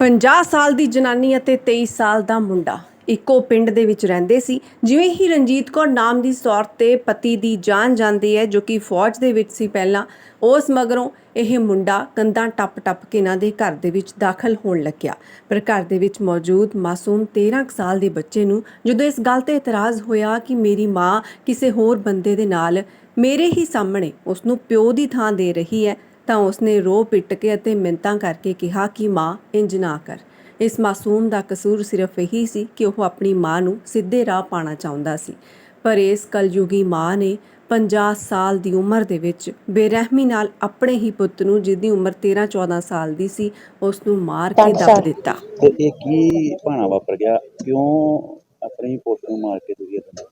50 ਸਾਲ ਦੀ ਜਨਾਨੀ ਅਤੇ 23 ਸਾਲ ਦਾ ਮੁੰਡਾ। ਇੱਕੋ ਪਿੰਡ ਦੇ ਵਿੱਚ ਰਹਿੰਦੇ ਸੀ। ਜਿਵੇਂ ਹੀ ਰਣਜੀਤ ਕੌਰ ਨਾਮ ਦੀ ਸੌਰ ਤੇ ਪਤੀ ਦੀ ਜਾਨ ਜਾਂਦੀ ਹੈ, ਜੋ ਕਿ ਫੌਜ ਦੇ ਵਿੱਚ ਸੀ ਪਹਿਲਾਂ, ਉਸ ਮਗਰੋਂ ਇਹ ਮੁੰਡਾ ਕੰਧਾਂ ਟੱਪ-ਟੱਪ ਕੇ ਇਹਨਾਂ ਦੇ ਘਰ ਦੇ ਵਿੱਚ ਦਾਖਲ ਹੋਣ ਲੱਗਿਆ। ਪਰ ਘਰ ਦੇ ਵਿੱਚ ਮੌਜੂਦ ਮਾਸੂਮ 13 ਸਾਲ ਦੇ ਬੱਚੇ ਨੂੰ ਜਦੋਂ ਇਸ ਗੱਲ ਤੇ ਇਤਰਾਜ਼ ਹੋਇਆ ਕਿ ਮੇਰੀ ਮਾਂ ਕਿਸੇ ਹੋਰ ਬੰਦੇ ਦੇ ਨਾਲ ਮੇਰੇ ਹੀ ਸਾਹਮਣੇ ਉਸ ਨੂੰ ਪਿਓ ਦੀ ਥਾਂ ਦੇ ਰਹੀ ਹੈ ਤਾਂ ਉਸਨੇ ਰੋ ਪਿੱਟ ਕੇ ਅਤੇ ਮਿੰਤਾਂ ਕਰਕੇ ਕਿਹਾ ਕਿ ਮਾਂ ਇੰਜ ਨਾ ਕਰ। ਇਸ ਮਾਸੂਮ ਦਾ ਕਸੂਰ ਸਿਰਫ ਇਹੀ ਸੀ ਕਿ ਉਹ ਆਪਣੀ ਮਾਂ ਨੂੰ ਸਿੱਧੇ ਰਾਹ ਪਾਣਾ ਚਾਹੁੰਦਾ ਸੀ। ਪਰ ਇਸ ਕਲਯੁਗੀ ਮਾਂ ਨੇ 50 ਸਾਲ ਦੀ ਉਮਰ ਦੇ ਵਿੱਚ ਬੇਰਹਿਮੀ ਨਾਲ ਆਪਣੇ ਹੀ ਪੁੱਤ ਨੂੰ ਜਿਹਦੀ ਉਮਰ 13 14 ਸਾਲ ਦੀ ਸੀ ਉਸ ਨੂੰ ਮਾਰ ਕੇ ਦੱਬ ਦਿੱਤਾ। ਤੇ ਇਹ ਕੀ ਭਾਣਾ ਵਾਪਰ ਗਿਆ? ਕਿਉਂ ਆਪਣੀ ਪੁੱਤ ਨੂੰ ਮਾਰ ਕੇ ਦੁਨੀਆ ਤੋਂ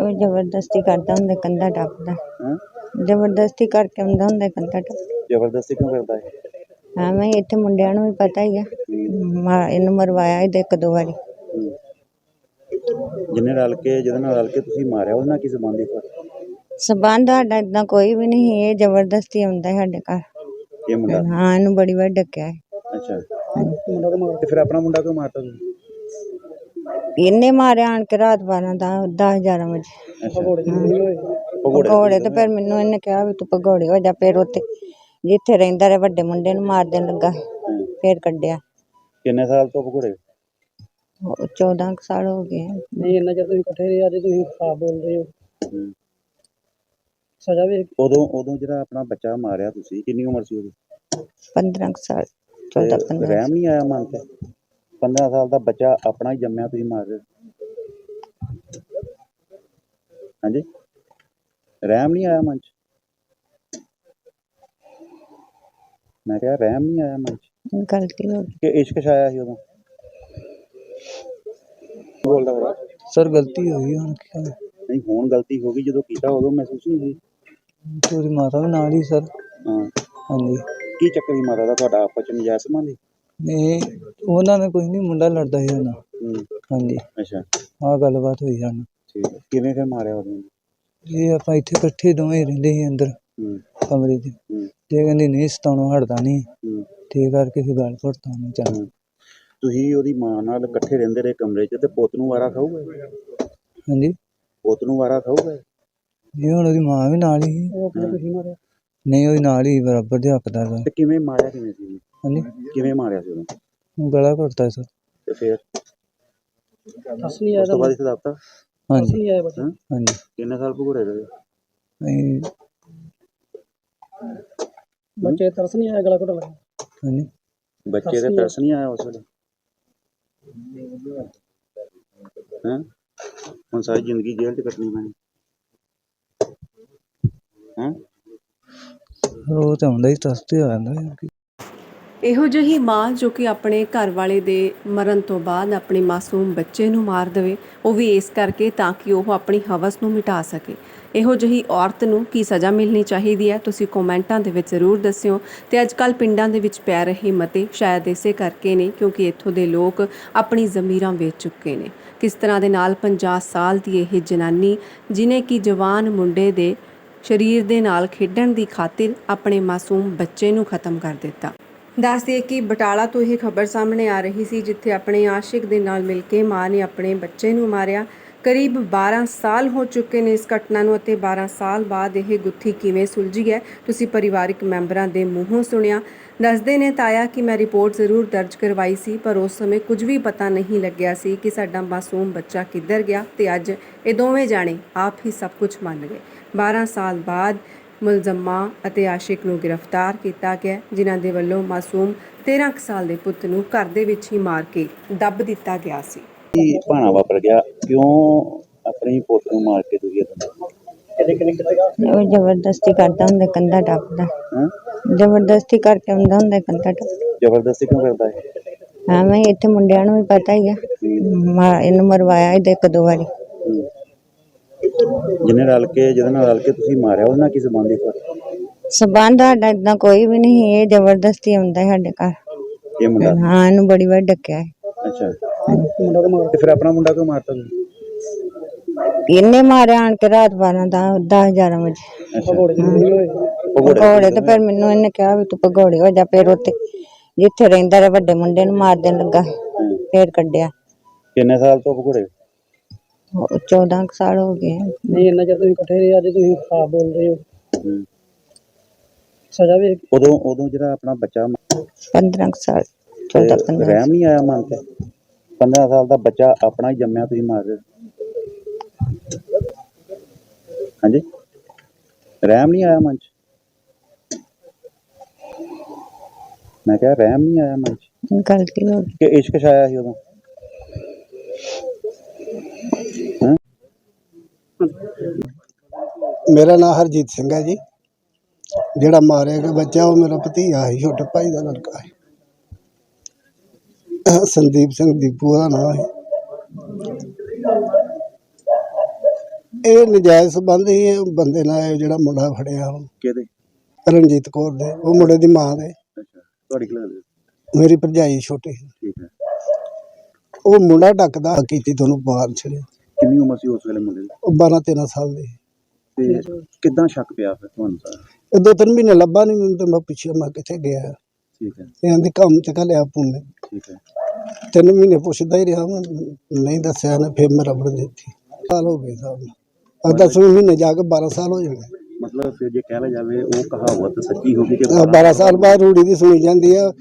ਉਹ ਜ਼ਬਰਦਸਤੀ ਕਰਦਾ ਹੁੰਦਾ ਕੰਧਾ ਟੱਪਦਾ। ਹਾਂ? ਜ਼ਬਰਦਸਤੀ ਕਰਕੇ ਆਉਂਦਾ ਹੁੰਦਾ ਕੰਧਾ ਟੱਪ ਜ਼ਬਰਦਸਤੀ ਕਿਉਂ ਕਰਦਾ ਹੈ ਹਾਂ ਮੈਂ ਇੱਥੇ ਮੁੰਡਿਆਂ ਨੂੰ ਵੀ ਪਤਾ ਹੀ ਆ। ਮਾ- ਇਹਨੂੰ ਮਰਵਾਇਆ ਇਹਦੇ ਇੱਕ ਦੋ ਵਾਰੀ। ਹੂੰ। ਜਿਹਨੇ ਰਲ ਕੇ ਜਿਹਦੇ ਨਾਲ ਰਲ ਕੇ ਤੁਸੀਂ ਮਾਰਿਆ ਉਹਦੇ ਨਾਲ ਕੀ ਸੰਬੰਧ ਹੈ ਸਬੰਧ ਸਾਡਾ ਇਦਾਂ ਕੋਈ ਵੀ ਨਹੀਂ ਇਹ ਜ਼ਬਰਦਸਤੀ ਆਉਂਦਾ ਹੈ ਸਾਡੇ ਘਰ। ਇਹ ਮੁੰਡਾ? ਹਾਂ ਇਹਨੂੰ ਬੜੀ ਵਾਰ ਡੱਕਿਆ ਹੈ। ਅੱਛਾ। ਤੇ ਫਿਰ ਆਪਣਾ ਮੁੰਡਾ ਕਿਉਂ ਮਾਰਤਾ ਤੁਸੀਂ? ਇਹਨੇ ਮਾਰਿਆ ਆਣ ਕੇ ਰਾਤ 12 ਦਾ 10 11 ਵਜੇ। ਅੱਛਾ। ਭਗੌੜੇ ਤੇ ਫਿਰ ਮੈਨੂੰ ਇਹਨੇ ਕਿਹਾ ਵੀ ਤੂੰ ਭਗੌੜੇ ਹੋ ਜਾ ਫਿਰ ਉੱਥੇ ਜਿੱਥੇ ਰਹਿੰਦਾ ਰਿਹਾ ਵੱਡੇ ਮੁੰਡੇ ਨੂੰ ਮਾਰ ਦੇਣ ਲੱਗਾ। ਫਿਰ ਕੱਢਿਆ। ਕਿੰਨੇ ਸਾਲ ਤੋਂ ਭਗੋੜੇ? ਉਹ 14 ਕੁ ਸਾਲ ਹੋ ਗਏ ਨਹੀਂ ਇੰਨਾ ਚਿਰ ਤੁਸੀਂ ਇਕੱਠੇ ਰਹੇ ਅੱਜ ਤੁਸੀਂ ਖਰਾਬ ਬੋਲ ਰਹੇ ਹੋ। ਹੂੰ। ਸਜ਼ਾ ਵੀ ਉਦੋਂ ਉਦੋਂ ਜਿਹੜਾ ਆਪਣਾ ਬੱਚਾ ਮਾਰਿਆ ਤੁਸੀਂ ਕਿੰਨੀ ਉਮਰ ਸੀ ਉਹਦੀ? 15 ਕੁ ਸਾਲ 14 ਤੇ 15 ਰਹਿਮ ਨਹੀਂ ਆਇਆ ਮਨ ਤੇ 15 ਸਾਲ ਦਾ ਬੱਚਾ ਆਪਣਾ ਹੀ ਜੰਮਿਆ ਤੁਸੀਂ ਮਾਰ ਰਹੇ ਹੋ। ਹਾਂਜੀ? ਰਹਿਮ ਨਹੀਂ ਆਇਆ ਮਨ ਚ? ਮੈਂ ਕਿਹਾ ਰਹਿਮ ਨਹੀਂ ਆਇਆ ਮਨ ਚ। ਗਲਤੀ ਹੋ ਗਈ। ਕਿ ਇਸ਼ਕ ਛਾਇਆ ਸੀ ਉਦੋਂ? ਬੋਲਦਾ ਬੜਾ। ਸਰ ਗਲਤੀ ਹੋਈ ਹੁਣ ਕੀ ਨਹੀਂ ਹੁਣ ਗਲਤੀ ਹੋ ਗਈ ਜਦੋਂ ਕੀਤਾ ਉਦੋਂ ਮਹਿਸੂਸ ਨਹੀਂ ਹੋਈ। ਤੁਹਾਡੀ ਮਾਤਾ ਵੀ ਨਾਲ ਹੀ ਸਰ ਹਾਂ। ਹਾਂਜੀ। ਕੀ ਚੱਕਰ ਸੀ ਮਾਤਾ ਦਾ ਤੁਹਾਡਾ ਆਪਸ ਚ ਨਜਾਇਜ਼ ਸੰਬੰਧ ਸੀ? ਨਹੀਂ ਉਹਨਾਂ ਨੇ ਕੋਈ ਨਹੀਂ ਮੁੰਡਾ ਲੜਦਾ ਸੀ ਉਹਨਾਂ। ਹੂੰ। ਹਾਂਜੀ। ਅੱਛਾ। ਆਹ ਗੱਲਬਾਤ ਹੋਈ ਸਾਨੂੰ। ਠੀਕ ਹੈ। ਕਿਵੇਂ ਫਿਰ ਮਾਰਿਆ ਉਦੋਂ ਇਹ ਆਪਾਂ ਇੱਥੇ ਇਕੱਠੇ ਦੋਵੇਂ ਰਹਿੰਦੇ ਸੀ ਅੰਦਰ ਕਮਰੇ 'ਚ। ਤੇ ਕਹਿੰਦੀ ਨਹੀਂ ਸਤਾਉਣੋਂ ਹਟਦਾ ਨਹੀਂ ਤੇ ਕਰਕੇ ਫਿਰ ਗੱਲ ਭਰਤਾ ਉਹਨੂੰ ਚੱਲ। ਤੁਸੀਂ ਉਹਦੀ ਮਾਂ ਨਾਲ ਇਕੱਠੇ ਰਹਿੰਦੇ ਰਹੇ ਕਮਰੇ 'ਚ ਤੇ ਪੁੱਤ ਨੂੰ ਵਾਰਾ ਖਾਊਗਾ? ਹਾਂਜੀ? ਪੁੱਤ ਨੂੰ ਵਾਰਾ ਖਾਊਗਾ? ਇਹ ਹੁਣ ਉਹਦੀ ਮਾਂ ਵੀ ਨਾਲ ਹੀ ਸੀ। ਨਹੀਂ ਉਹਦੀ ਨਾਲ ਹੀ ਬਰਾਬਰ ਦੇ ਹੱਕਦਾਰ ਦਾ ਤੇ ਕਿਵੇਂ ਮਾਰਿਆ ਕਿਵੇਂ ਸੀ? ਉਹਨੂੰ? ਹਾਂਜੀ? ਕਿਵੇਂ ਮਾਰਿਆ ਸੀ ਉਹਨੂੰ? ਗਲਾ ਘੁੱਟਦਾ ਸਰ ਤੇ ਫਿਰ? ਨਹੀਂ ਉਸ ਤੋਂ ਬਾਅਦ ਇੱਥੇ ਦੱਸਤਾ ਹਾਂਜੀ। ਨਹੀਂ ਆਇਆ ਬੱਚਾ ਹਾਂ? ਹਾਂਜੀ। ਕਿੰਨੇ ਸਾਲ ਭਗੋੜੇ ਰਹੇ ਅਸੀਂ ਬੱਚੇ ਤਰਸ ਨਹੀਂ ਆਇਆ ਗਲਾ ਘੁੱਟ ਲੱਗਾ। ਹਾਂਜੀ। ਬੱਚੇ ਦੇ ਤਰਸ ਨਹੀਂ ਆਇਆ ਉਸ ਵੇਲੇ? ਹਾਂ? ਹੁਣ ਸਾਰੀ ਜ਼ਿੰਦਗੀ ਜੇਲ੍ਹ 'ਚ ਕੱਟਣੀ ਪੈਣੀ। ਹਾਂ? ਉਹ ਤਾਂ ਹੁੰਦਾ ਹੀ ਤਰਸ ਤੇ ਆ ਜਾਂਦਾ ਕੀ ਇਹੋ ਜਿਹੀ ਮਾਂ ਜੋ ਕਿ ਆਪਣੇ ਘਰ ਵਾਲੇ ਦੇ ਮਰਨ ਤੋਂ ਬਾਅਦ ਆਪਣੇ ਮਾਸੂਮ ਬੱਚੇ ਨੂੰ ਮਾਰ ਦੇਵੇ, ਉਹ ਵੀ ਇਸ ਕਰਕੇ ਤਾਂ ਕਿ ਉਹ ਆਪਣੀ ਹਵਸ ਨੂੰ ਮਿਟਾ ਸਕੇ। ਇਹੋ ਜਿਹੀ ਔਰਤ ਨੂੰ ਕੀ ਸਜ਼ਾ ਮਿਲਣੀ ਚਾਹੀਦੀ ਹੈ? ਤੁਸੀਂ ਕਮੈਂਟਾਂ ਦੇ ਵਿੱਚ ਜ਼ਰੂਰ ਦੱਸਿਓ। ਤੇ ਅੱਜ ਕੱਲ ਪਿੰਡਾਂ ਦੇ ਵਿੱਚ ਪੈ ਰਹੇ ਮਤੇ ਸ਼ਾਇਦ ਇਸੇ ਕਰਕੇ ਨੇ, ਕਿਉਂਕਿ ਇੱਥੋਂ ਦੇ ਲੋਕ ਆਪਣੀ ਜ਼ਮੀਰਾਂ ਵੇਚ ਚੁੱਕੇ ਨੇ। ਕਿਸ ਤਰ੍ਹਾਂ ਦੇ ਨਾਲ 50 ਸਾਲ ਦੀ ਇਹ ਜਨਾਨੀ, ਜਿਨੇ ਕਿ ਜਵਾਨ ਮੁੰਡੇ ਦੇ ਸਰੀਰ ਦੇ ਨਾਲ ਖੇਡਣ ਦੀ ਖਾਤਰ ਆਪਣੇ ਮਾਸੂਮ ਬੱਚੇ ਨੂੰ ਖਤਮ ਕਰ ਦਿੱਤਾ। ਦੱਸ ਦਈਏ ਕਿ ਬਟਾਲਾ ਤੋਂ ਇਹ ਖਬਰ ਸਾਹਮਣੇ ਆ ਰਹੀ ਸੀ, ਜਿੱਥੇ ਆਪਣੇ ਆਸ਼ਿਕ ਦੇ ਨਾਲ ਮਿਲ ਕੇ ਮਾਂ ਨੇ ਆਪਣੇ ਬੱਚੇ ਨੂੰ ਮਾਰਿਆ। ਕਰੀਬ 12 ਸਾਲ ਹੋ ਚੁੱਕੇ ਨੇ ਇਸ ਘਟਨਾ ਨੂੰ ਅਤੇ 12 ਸਾਲ ਬਾਅਦ ਇਹ ਗੁੱਥੀ ਕਿਵੇਂ ਸੁਲਝੀ ਹੈ, ਤੁਸੀਂ ਪਰਿਵਾਰਕ ਮੈਂਬਰਾਂ ਦੇ ਮੂੰਹੋਂ ਸੁਣਿਆ। ਦੱਸਦੇ ਨੇ ਤਾਇਆ ਕਿ ਮੈਂ ਰਿਪੋਰਟ ਜ਼ਰੂਰ ਦਰਜ ਕਰਵਾਈ ਸੀ, ਪਰ ਉਸ ਸਮੇਂ ਕੁਝ ਵੀ ਪਤਾ ਨਹੀਂ ਲੱਗਿਆ ਸੀ ਕਿ ਸਾਡਾ ਮਾਸੂਮ ਬੱਚਾ ਕਿੱਧਰ ਗਿਆ ਤੇ ਅੱਜ ਇਹ ਦੋਵੇਂ ਜਾਣੇ ਆਪ ਹੀ ਸਭ ਕੁਝ ਮੰਨ ਗਏ। 12 ਸਾਲ ਬਾਅਦ ਮੁਲਜ਼ਮਾਂ ਅਤੇ ਆਸ਼ਿਕ ਨੂੰ ਗ੍ਰਿਫਤਾਰ ਕੀਤਾ ਗਿਆ ਜਿਨ੍ਹਾਂ ਦੇ ਵੱਲੋਂ ਮਾਸੂਮ 13 ਕੁ ਸਾਲ ਦੇ ਪੁੱਤ ਨੂੰ ਘਰ ਦੇ ਵਿੱਚ ਹੀ ਮਾਰ ਕੇ ਦੱਬ ਦਿੱਤਾ ਗਿਆ ਸੀ। ਕੀ ਭਾਣਾ ਵਾਪਰ ਗਿਆ? ਕਿਉਂ ਆਪਣੀ ਪੁੱਤ ਨੂੰ ਮਾਰ ਕੇ ਦੁਨੀਆ ਤੋਂ ਉਹ ਜ਼ਬਰਦਸਤੀ ਕਰਦਾ ਹੁੰਦਾ ਕੰਧਾ ਟੱਪਦਾ। ਹਾਂ? ਜ਼ਬਰਦਸਤੀ ਕਰਕੇ ਆਉਂਦਾ ਹੁੰਦਾ ਕੰਧਾ ਟੱਪ ਜ਼ਬਰਦਸਤੀ ਕਿਉਂ ਕਰਦਾ ਹੈ ਹਾਂ ਮੈਂ ਇੱਥੇ ਮੁੰਡਿਆਂ ਨੂੰ ਵੀ ਪਤਾ ਹੀ ਆ। ਮਾ- ਇਹਨੂੰ ਮਰਵਾਇਆ ਇਹਦੇ ਇੱਕ ਦੋ ਵਾਰੀ। ਜਿਹਨੇ ਰਲ ਕੇ ਜਿਹਦੇ ਨਾਲ ਰਲ ਕੇ ਤੁਸੀਂ ਮਾਰਿਆ ਉਹਦੇ ਨਾਲ ਕੀ ਸੰਬੰਧ ਹੈ ਸਬੰਧ ਸਾਡਾ ਇਦਾਂ ਕੋਈ ਵੀ ਨਹੀਂ ਇਹ ਜ਼ਬਰਦਸਤੀ ਆਉਂਦਾ ਹੈ ਸਾਡੇ ਘਰ। ਇਹ ਮੁੰਡਾ? ਹਾਂ ਇਹਨੂੰ ਬੜੀ ਵਾਰ ਡੱਕਿਆ ਹੈ ਅੱਛਾ। ਫਿਰ ਆਪਣਾ ਮੁੰਡਾ ਕਿਉਂ ਮਾਰਤਾ ਤੁਸੀਂ? ਇਹਨੇ ਮਾਰਿਆ ਆਣ ਕੇ ਰਾਤ 12 ਦਾ 10 11 ਵਜੇ। ਭਗੌੜੇ ਤੇ ਫਿਰ ਮੈਨੂੰ ਇਹਨੇ ਕਿਹਾ ਵੀ ਤੂੰ ਭਗੌੜੇ ਹੋ ਜਾ ਫਿਰ ਉੱਥੇ ਜਿੱਥੇ ਰਹਿੰਦਾ ਰਿਹਾ ਵੱਡੇ ਮੁੰਡੇ ਨੂੰ ਮਾਰ ਦੇਣ ਲੱਗਾ। ਫੇਰ ਕੱਢਿਆ। ਕਿੰਨੇ ਸਾਲ ਤੋਂ ਉਹ 14 ਕੁ ਸਾਲ ਹੋ ਗਏ ਨਹੀਂ ਇੰਨਾ ਚਿਰ ਤੁਸੀਂ ਇਕੱਠੇ ਰਹੇ ਅੱਜ ਤੁਸੀਂ ਖਾ ਬੋਲ ਰਹੇ ਹੋ। ਹੂੰ। ਸਜ਼ਾ ਵੀ ਉਦੋਂ ਉਦੋਂ ਜਿਹੜਾ ਆਪਣਾ ਬੱਚਾ 15 ਕੁ ਸਾਲ ਤੇ 14 15 ਰਹਿਮ ਨਹੀਂ ਆਇਆ ਮਨ ਤੇ 15 ਸਾਲ ਦਾ ਬੱਚਾ ਆਪਣਾ ਹੀ ਜੰਮਿਆ ਤੁਸੀਂ ਮਾਰ ਰਹੇ ਹੋ। ਹਾਂਜੀ? ਰਹਿਮ ਨਹੀਂ ਆਇਆ ਮਨ ਚ? ਮੈਂ ਕਿਹਾ ਰਹਿਮ ਨਹੀਂ ਆਇਆ ਮਨ ਚ? ਗਲਤੀ ਹੋ ਗਈ। ਕਿ ਇਸ਼ਕ ਛਾਇਆ ਸੀ ਉਦੋਂ? ਮੇਰਾ ਨਾਮ ਹਰਜੀਤ ਸਿੰਘ ਹੈ ਜੀ। ਜਿਹੜਾ ਮਾਰਿਆ ਗਿਆ ਬੱਚਾ ਉਹ ਮੇਰਾ ਭਤੀਜਾ ਹੈ ਛੋਟੇ ਭਾਈ ਦਾ ਲੜਕਾ ਹੈ। ਸੰਦੀਪ ਸਿੰਘ ਦੀਪੂ ਦਾ ਨਾਮ ਹੈ। ਇਹ ਨਜਾਇਜ਼ ਸੰਬੰਧ ਹੀ ਬੰਦੇ ਨਾਲ ਇਹ ਜਿਹੜਾ ਮੁੰਡਾ ਫੜਿਆ ਹੁਣ ਕਿਹਦੇ? ਰਣਜੀਤ ਕੌਰ ਦੇ ਉਹ ਮੁੰਡੇ ਦੀ ਮਾਂ ਦੇ। ਤੁਹਾਡੀ ਖਿਲਾਫ ਮੇਰੀ ਭਰਜਾਈ ਛੋਟੀ। ਠੀਕ ਹੈ। ਉਹ ਮੁੰਡਾ ਡੱਕਦਾ ਕੀਤੀ ਤੁਹਾਨੂੰ ਬਾਹਰ ਛੜਿਆ ਕਿੰਨੀ ਉਮਰ ਸੀ ਉਸ ਵੇਲੇ ਮੁੰਡੇ ਦੀ? ਉਹ 12 13 ਸਾਲ ਦੇ। ਤੇ ਕਿੱਦਾਂ ਸ਼ੱਕ ਪਿਆ ਫਿਰ ਤੁਹਾਨੂੰ ਸਾਰਾ? ਇਹ ਦੋ ਤਿੰਨ ਮਹੀਨੇ ਲੱਭਾ ਨਹੀਂ ਮੈਨੂੰ ਤੇ ਮੈਂ ਪੁੱਛਿਆ ਮੈਂ ਕਿੱਥੇ ਗਿਆ। ਠੀਕ ਹੈ। ਇਹ ਆਂਦੇ ਕੰਮ ਤੇ ਘਲਿਆ ਪੁੰਨੇ। ਠੀਕ ਹੈ। ਤਿੰਨ ਮਹੀਨੇ ਪੁੱਛਦਾ ਹੀ ਰਿਹਾ ਮੈਂ ਨਹੀਂ ਦੱਸਿਆ ਨੇ ਫਿਰ ਮੈਂ ਰਬੜ ਦਿੱਤੀ। ਸਾਲ ਹੋ ਗਏ ਸਾਹਿਬ ਆ ਦਸਵੇਂ ਮਹੀਨੇ ਜਾ ਕੇ 12 ਸਾਲ ਹੋ ਜਾਣੇ। ਮਤਲਬ ਫਿਰ ਜੇ ਕਹਿ ਲਿਆ ਜਾਵੇ ਉਹ ਕਹਾਵਤ ਸੱਚੀ ਹੋ ਗਈ ਕਿ ਆਹ 12 ਸਾਲ ਬਾਅਦ ਰੂੜੀ ਦੀ ਸੁਣੀ ਜਾਂਦੀ ਆ।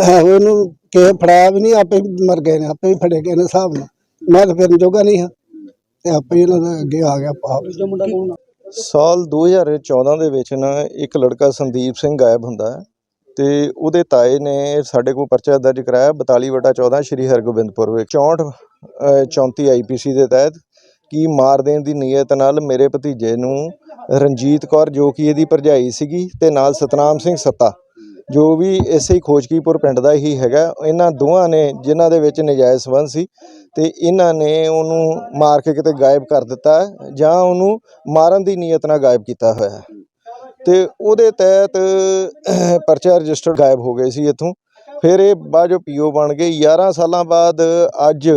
ਉਹਨੂੰ ਕਿਸੇ ਫੜਾਇਆ ਵੀ ਨਹੀਂ ਆਪੇ ਮਰ ਗਏ ਨੇ ਆਪੇ ਹੀ ਫੜੇ ਗਏ ਨੇ ਹਿਸਾਬ ਨਾਲ। ਮੈਂ ਤਾਂ ਫਿਰ ਜੋਗਾ ਨਹੀਂ ਹਾਂ। ਤੇ ਆਪੇ ਇਹਨਾਂ ਦੇ ਅੱਗੇ ਆ ਗਿਆ ਪਾਪ ਜੋ ਮੁੰਡਾ ਕੌਣ ਆ? ਸਾਲ 2014 ਦੇ ਵਿੱਚ ਨਾ ਇੱਕ ਲੜਕਾ ਸੰਦੀਪ ਸਿੰਘ ਗਾਇਬ ਹੁੰਦਾ ਹੈ ਤੇ ਉਹਦੇ ਤਾਏ ਨੇ ਸਾਡੇ ਕੋਲ ਪਰਚਾ ਦਰਜ ਕਰਾਇਆ 42 ਵਟਾ 14 ਸ਼੍ਰੀ ਹਰਗੋਬਿੰਦਪੁਰ ਵਿੱਚ 64 ਅ, 34 ਆਈਪੀਸੀ ਦੇ ਤਹਿਤ ਕੀ ਮਾਰ ਦੇਣ ਦੀ ਨੀਅਤ ਨਾਲ ਮੇਰੇ ਭਤੀਜੇ ਨੂੰ ਰਣਜੀਤ ਕੌਰ ਜੋ ਕਿ ਇਹਦੀ ਭਰਜਾਈ ਸੀਗੀ ਤੇ ਨਾਲ ਸਤਨਾਮ ਸਿੰਘ ਸੱਤਾ ਜੋ ਵੀ ਇਸੇ ਹੀ ਖੋਜਕੀਪੁਰ ਪਿੰਡ ਦਾ ਹੀ ਹੈਗਾ, ਇਹਨਾਂ ਦੋਵਾਂ ਨੇ, ਜਿਨ੍ਹਾਂ ਦੇ ਵਿੱਚ ਨਜਾਇਜ਼ ਸੰਬੰਧ ਸੀ ਤੇ ਇਹਨਾਂ ਨੇ ਉਹਨੂੰ ਮਾਰ ਕੇ ਕਿਤੇ ਗਾਇਬ ਕਰ ਦਿੱਤਾ ਜਾਂ ਉਹਨੂੰ ਮਾਰਨ ਦੀ ਨੀਅਤ ਨਾਲ ਗਾਇਬ ਕੀਤਾ ਹੋਇਆ ਹੈ। ਤੇ ਉਹਦੇ ਤਹਿਤ ਪਰਚਾ ਰਜਿਸਟਰ ਗਾਇਬ ਹੋ ਗਏ ਸੀ ਇੱਥੋਂ। ਫਿਰ ਇਹ ਬਾਅਦ ਜੋ ਪੀਓ ਬਣ ਗਏ। 11 ਸਾਲਾਂ ਬਾਅਦ ਅੱਜ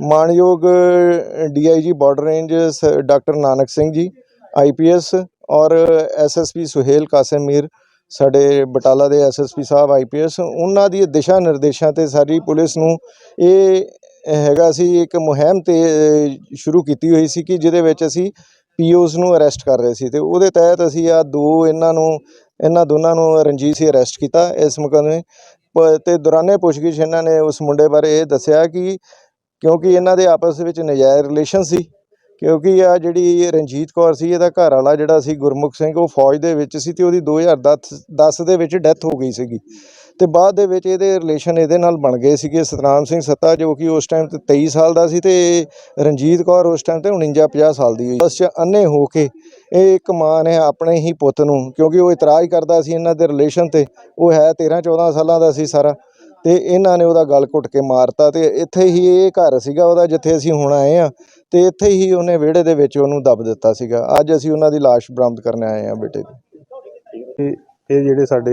ਮਾਨਯੋਗ ਡੀਆਈਜੀ ਬਾਰਡਰ ਰੇਂਜ ਸ- ਡਾਕਟਰ ਨਾਨਕ ਸਿੰਘ ਜੀ ਆਈਪੀਐਸ ਔਰ ਐਸਐਸਪੀ ਸੁਹੇਲ ਕਾਸਿਮ ਮੀਰ ਸਾਡੇ ਬਟਾਲਾ ਦੇ ਐਸਐਸਪੀ ਸਾਹਿਬ ਆਈਪੀਐਸ ਉਹਨਾਂ ਦੀ ਦਿਸ਼ਾ ਨਿਰਦੇਸ਼ਾਂ ਤੇ ਸਾਰੀ ਪੁਲਿਸ ਨੂੰ ਇਹ ਹੈਗਾ ਸੀ, ਇੱਕ ਮੁਹਿੰਮ ਤੇ ਸ਼ੁਰੂ ਕੀਤੀ ਹੋਈ ਸੀ ਕਿ ਜਿਹਦੇ ਵਿੱਚ ਅਸੀਂ ਪੀਓਸ ਨੂੰ ਅਰੈਸਟ ਕਰ ਰਹੇ ਸੀ ਤੇ ਉਹਦੇ ਤਹਿਤ ਅਸੀਂ ਆ ਦੋ ਇਹਨਾਂ ਨੂੰ, ਇਹਨਾਂ ਦੋਨਾਂ ਨੂੰ ਰਣਜੀਤ ਸੀ ਅਰੈਸਟ ਕੀਤਾ ਇਸ ਮੁਕੱਦਮੇ ਪ- ਤੇ ਦੌਰਾਨੇ ਪੁੱਛਗਿੱਛ ਇਹਨਾਂ ਨੇ ਉਸ ਮੁੰਡੇ ਬਾਰੇ ਇਹ ਦੱਸਿਆ ਕਿ ਕਿਉਂਕਿ ਇਹਨਾਂ ਦੇ ਆਪਸ ਵਿੱਚ ਨਜਾਇਜ਼ ਰਿਲੇਸ਼ਨ ਸੀ ਕਿਉਂਕਿ ਆ ਜਿਹੜੀ ਰਣਜੀਤ ਕੌਰ ਸੀ, ਇਹਦਾ ਘਰ ਵਾਲਾ ਜਿਹੜਾ ਸੀ ਗੁਰਮੁਖ ਸਿੰਘ, ਉਹ ਫੌਜ ਦੇ ਵਿੱਚ ਸੀ ਤੇ ਉਹਦੀ 2010 10 ਦੇ ਵਿੱਚ ਡੈਥ ਹੋ ਗਈ ਸੀਗੀ। ਤੇ ਬਾਅਦ ਦੇ ਵਿੱਚ ਇਹਦੇ ਰਿਲੇਸ਼ਨ ਇਹਦੇ ਨਾਲ ਬਣ ਗਏ ਸੀਗੇ ਸਤਨਾਮ ਸਿੰਘ ਸੱਤਾ, ਜੋ ਕਿ ਉਸ ਟਾਈਮ ਤੇ 23 ਸਾਲ ਦਾ ਸੀ ਤੇ ਰਣਜੀਤ ਕੌਰ ਉਸ ਟਾਈਮ ਤੇ 49 50 ਸਾਲ ਦੀ ਹੋਈ। ਬਸ ਚ ਅੰਨੇ ਹੋ ਕੇ ਇਹ ਇੱਕ ਮਾਂ ਨੇ ਆਪਣੇ ਹੀ ਪੁੱਤ ਨੂੰ, ਕਿਉਂਕਿ ਉਹ ਇਤਰਾਜ਼ ਕਰਦਾ ਸੀ ਇਹਨਾਂ ਦੇ ਰਿਲੇਸ਼ਨ ਤੇ, ਉਹ ਹੈ 13 14 ਸਾਲਾਂ ਦਾ ਸੀ ਸਾਰਾ। ਤੇ ਇਹਨਾਂ ਨੇ ਉਹਦਾ ਗਲ ਘੁੱਟ ਕੇ ਮਾਰਤਾ ਤੇ ਇੱਥੇ ਹੀ ਇਹ ਘਰ ਸੀਗਾ ਉਹਦਾ ਜਿੱਥੇ ਅਸੀਂ ਹੁਣ ਆਏ ਆ ਤੇ ਇੱਥੇ ਹੀ ਉਹਨੇ ਵਿਹੜੇ ਦੇ ਵਿੱਚ ਉਹਨੂੰ ਦੱਬ ਦਿੱਤਾ ਸੀਗਾ। ਅੱਜ ਅਸੀਂ ਉਹਨਾਂ ਦੀ ਲਾਸ਼ ਬਰਾਮਦ ਕਰਨ ਆਏ ਆ ਬੇਟੇ ਦੀ। ਇਹ ਇਹ ਜਿਹੜੇ ਸਾਡੇ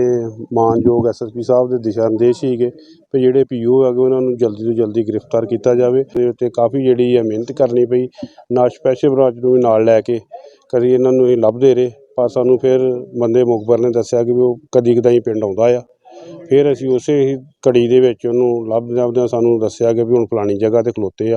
ਮਾਨਯੋਗ ਐਸਐਸਪੀ ਸਾਹਿਬ ਦੇ ਦਿਸ਼ਾ ਨਿਰਦੇਸ਼ ਸੀਗੇ ਵੀ ਜਿਹੜੇ ਪੀਓ ਹੈਗੇ, ਉਹਨਾਂ ਨੂੰ ਜਲਦੀ ਤੋਂ ਜਲਦੀ ਗ੍ਰਿਫਤਾਰ ਕੀਤਾ ਜਾਵੇ ਤੇ ਉੱਤੇ ਕਾਫੀ ਜਿਹੜੀ ਹੈ ਮਿਹਨਤ ਕਰਨੀ ਪਈ। ਨਾ ਸਪੈਸ਼ਲ ਬ੍ਰਾਂਚ ਨੂੰ ਵੀ ਨਾਲ ਲੈ ਕੇ ਕਦੀ ਇਹਨਾਂ ਨੂੰ ਇਹ ਲੱਭਦੇ ਰਹੇ, ਪਰ ਸਾਨੂੰ ਫਿਰ ਬੰਦੇ ਮੁਖਬਰ ਨੇ ਦੱਸਿਆ ਕਿ ਵੀ ਉਹ ਕਦੀ ਕਦਾਈ ਪਿੰਡ ਆਉਂਦਾ ਆ। ਫਿਰ ਅਸੀਂ ਉਸੇ ਹੀ ਘੜੀ ਦੇ ਵਿੱਚ ਉਹਨੂੰ ਲੱਭ ਲੱਭਦਿਆਂ ਸਾਨੂੰ ਦੱਸਿਆ ਕਿ ਵੀ ਹੁਣ ਫਲਾਣੀ ਜਗ੍ਹਾ ਤੇ ਖਲੋਤੇ ਆ।